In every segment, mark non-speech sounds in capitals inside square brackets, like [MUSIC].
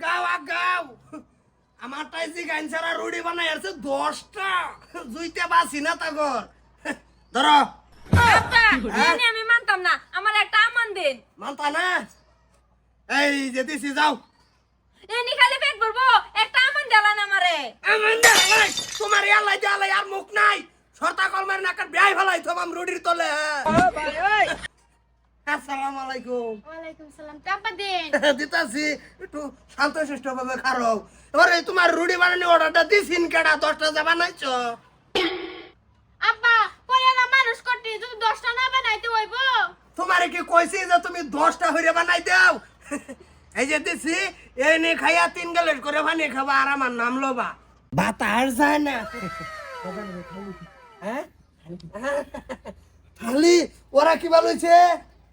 আগাও আগাও আমার তাই যে গাইনসারা রুড়ি বানাই আছে দশটা। জুইতে বাসি না তাগর ধরো। আমি মানতাম না। আমার একটা আমান দিন। মানতা না? এই যেতেছি যাও। এনি খালি পেট ভরবো। একটা আমান দেলা না আমারে। আমার না, এই, তোমার আর মুখ নাই। সরতা কলমার নাকার বিয়াই ফেলাই তোমার রুডির তলে। আসসালামু আলাইকুম। ওয়ালাইকুম সালাম। টাপা দেন। [LAUGHS] দিতাছি একটু শান্তশিষ্ট ভাবে খারো এবারে তোমার রুডি বানানি অর্ডারটা দিছিন কেডা? দশটা যা বানাইছ। আব্বা পয়লা মানুষ করতে। যদি দশটা না বানাইতে হইব। তোমারে কি কইছি যে তুমি দশটা হইরে বানাই দাও? [LAUGHS] এই যে দিছি এই নে খাইয়া তিন গেলেট করে বানিয়ে খাবা আর আমার নাম লোবা। বাতার যায় না। [LAUGHS] হ্যাঁ? খালি ওরা কি বলেছে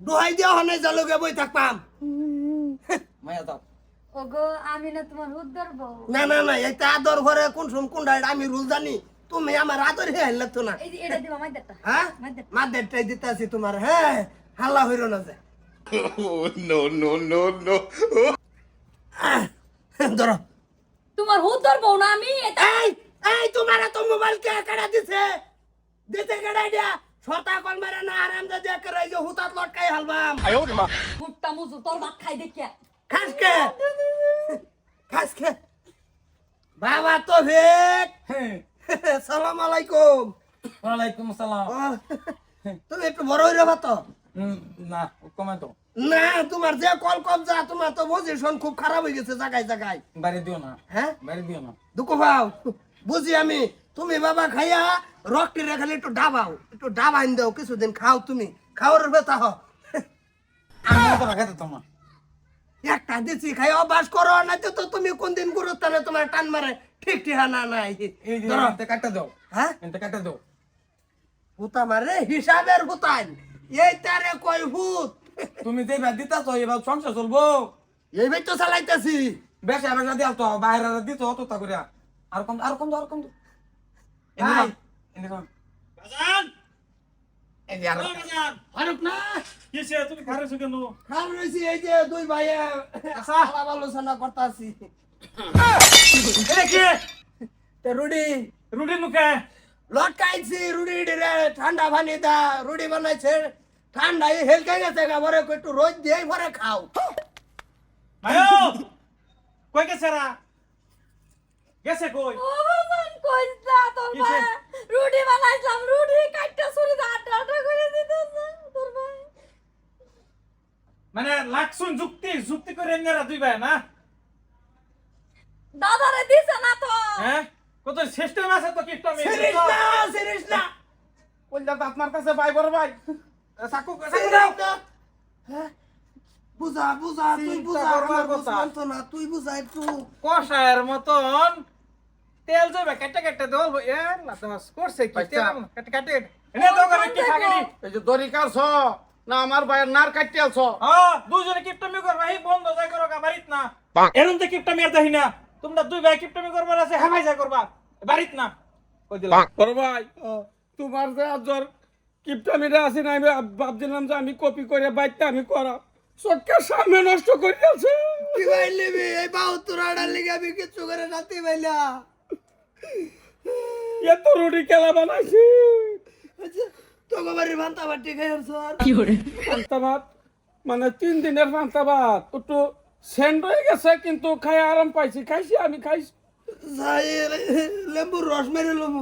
দোহাই দিয়া হনে জালুকে বই থাক পাম মায়া দাও। ওগো আমি না তোমার উদ্ধার বউ। না না না এই তা আদর ঘরে কোন সম কোন ডাইড আমি রুল জানি। তুমি আমার আদর হে হেল তো না। এই এটা দিবা দেতা হ্যাঁ? মাদারটাই দিতাছি তোমার হ্যাঁ? হাল্লা হইরো না যে। নো নো নো নো ধরো। তোমার উদ্ধার বউ না আমি এই এই তোমার তো মোবাইল কে কাটা দিছে? দিতে কাটা দিয়া? ছটা কল মেরে না আরাম দে দেখ করে যে হুতাত লটকাই হালবাম। মুটটা মুজু তোর ভাত খাই দেখিয়া। খাস কে? খাস কে? বাবা তো ভেক সালাম আলাইকুম ওয়ালাইকুম সালাম তুমি একটু বড় হইরে তো হুম, না কমে তো না তোমার যে কল কম যা তোমার তো পজিশন খুব খারাপ হয়ে গেছে জায়গায় জায়গায় বাড়ি দিও না। হ্যাঁ? বাড়ি দিও না। দুঃখ পাও? বুঝি আমি। তুমি বাবা খাইয়া রক্তি খালি একটু ডাবাও একটু ডাবাইন দাও কিছুদিন খাও তুমি। খাওয়ার বেতা হ আমি তো রাখাতে তোমার। একটা দিছি খাই অভ্যাস করো না তো তুমি কোন দিন তোমার টান মারে ঠিক ঠিকানা নাই। ধরো। এনতে দাও। হ্যাঁ? কাটতে দাও। হুতা মারে হিসাবের হুতান এই তারে কই হুত তুমি যে এবার দিতা তো এবার সংসার চলবো। এই ভাই তো চালাইতেছি। বেশ এবার যদি তো বাইরে দিত তো তা করে আর কম আর কম আর কম দাও। এনে ভাই। দাও, এনে দাও। এই যে আর- ফারুক না! কিসে তুমি খারেছো কেন? খাল রয়েছি এই যে দুই ভাইয়ে আলাপ আলোচনা করতাছি। এটা কি? তে রুডি। রুটি মুখে? লটকাইছি রুডি রে ঠান্ডা পানি দা রুডি বানাইছে। ঠান্ডা এই হেলকে গেছে গা বরে একটু রোজ দিয়ে পরে খাও। আয়ো কই গেছে রা? গেছে কই? ও? ভাই রুটি বানাইছিলাম রুটি কাটটা ছুরি দা আটা আটা করে দিতেছে তোর ভাই। মানে লাকসুন যুক্তি যুক্তি করে এনারা দুই ভাই না? দাদারে দিছে না তো। হ্যাঁ? কত সিস্টেম আছে তো কিপটা আমি সিরিজ না সিরিজ না। কইলা তো আপনার কাছে ভাই বড় ভাই। সাকু না হ্যাঁ? বুঝা বুঝা তুই বুঝা আমার কথা। না তুই বুঝা একটু। কষায়ের মতন তেল যাবে কেটে কেটে দেবো এ লাতে করছে কি? তেল কেটে কেটে এনে দাও করে কি খাগড়ি এই যে দড়ি কাটছ না আমার ভাইয়ের নার কাটতে আলছ। হ্যাঁ দুজনে কিপটামি করবা এই বন্ধ যাই করো বাড়িত না। এরম তো কিপটামি আর তোমরা দুই ভাই কিপটামি করবার আছে হ্যাঁ ভাই যাই করবা বাড়িত না। কই দিলাম বড় ভাই তোমার যে আজর কিপটামিটা আছে না আমি ভাবছিলাম যে আমি কপি করে বাইকটা আমি করা। চোখের সামনে নষ্ট করে আছে কি ভাইলিবি এই বাউ তোরাডার লিগে আমি কিছু করে নাতি ভাইলা এত রুটি কেলা বানাইছি। তোকে বাড়ি ভান্তা বাটি খাই স্যার। পান্তাবাদ মানে তিন দিনের পান্তাবাদ একটু সেন্ড হয়ে গেছে কিন্তু খাই আরাম পাইছি। খাইছি আমি খাইছি। লেম্বুর রস মেরে লবো।